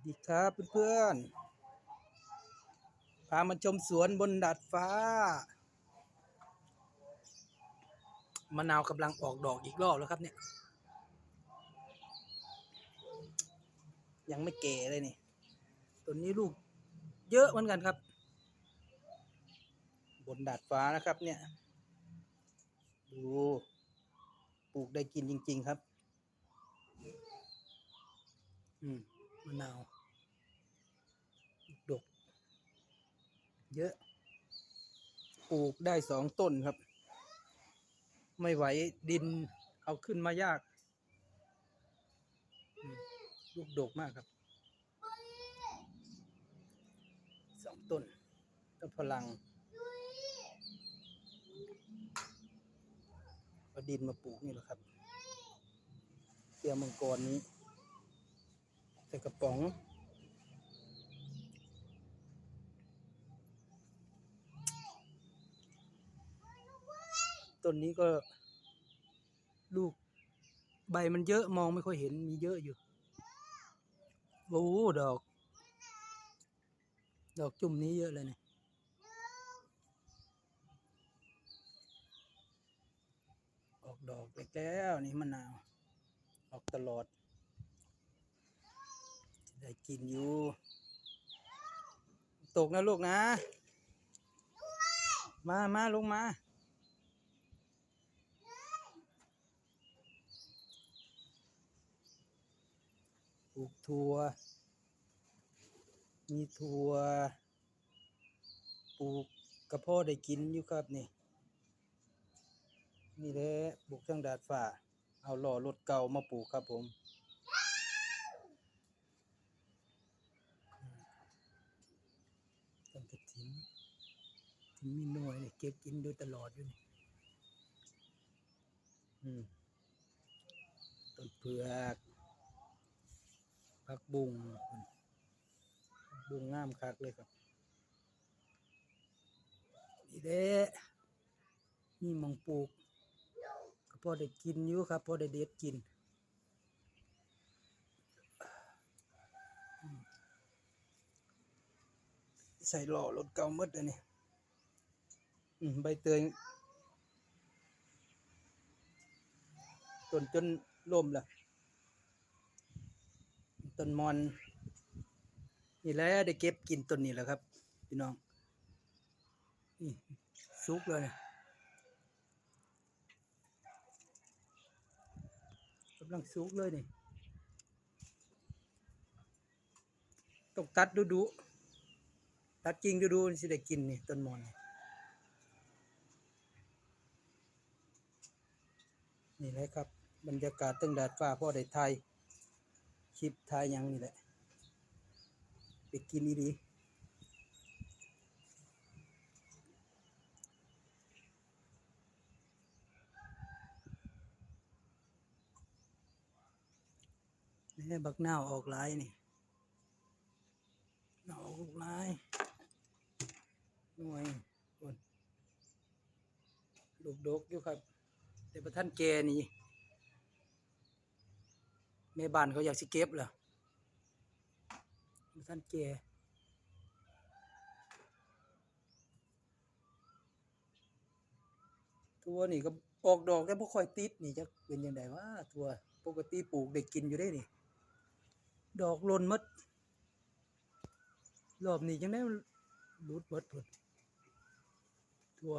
สดีครับเพื่อนๆ พามาชมสวนบนดาดฟ้า มะนาวกำลังออกดอกอีกรอบแล้วครับเนี่ย ยังไม่เก๋เลยนี่ต้นนี้ลูกเยอะเหมือนกันครับ บนดาดฟ้านะครับเนี่ย ดูปลูกได้กินจริง ๆครับ อืมะนาว ดก เยอะ ปลูกได้สองต้นครับ ไม่ไหวดินเอาขึ้นมายาก ลูกดกมากครับ สองต้นต้นพลังเอาดินมาปลูกนี่แหละครับ เตียมังกรนี้ ใส่กระป๋อง ต้นนี้ก็ ลูก ใบมันเยอะมองไม่ค่อยเห็นมีเยอะอยู่ โอ้ดอก ดอกจุ่มนี้เยอะเลยเนี่ยออกดอกเล็กแล้วนี่มะนาว ออกตลอด ได้กินอยู่ ตกนะลูกนะ มามาลงมา ปลูกถั่ว มีถั่ว ปลูกกระเพาะได้กินอยู่ครับนี่ นี่แหละปลูกทั้งดาดฟ้า เอาหล่อรถเก่ามาปลูกครับผม ต้นกระถิน ถึงมีหน่วยเนี่ยเก็บกินโดยตลอดอยู่นี่ต้นเผือกผักบุ้งบุ้งงามคักเลยครับนี่เด้นี่มองปลูกก็พอได้กินอยู่ครับพอได้เด็ดกินใส่หล่อรถเก่าหมดเลยนี่อืม ใบเตยต้นจนล่มละต้นมอน นี่แหละได้เก็บกินต้นนี้แหละครับ พี่น้องนี่สุกเลยนี่ยกำลังสุกเลยนี่ต้องตัดดูดูตัดกิ่งดูดูสิได้กินนี่ต้นมอนนี่ นี่แหละครับ บรรยากาศตั้งดาดฟ้าพ่อได้ไทยคลิปไทยยังนี่แหละไปกินดีๆนี่บักนาวออกลายนี่นาออกลายหน่วยคนลูกดกอยู่ครับ แต่ประท่านแกนี่แม่บ้านเขาอยากสิเก็บเหรอประท่านแกทัวนี่ก็ออกดอกแต่บ่ค่อยติดนี่จะเป็นยังไงวะทัวปกติปลูกได้กินอยู่ได้นี่ ดอกล่นมดรอบนี้จังได้รุดมดพุ่นทัว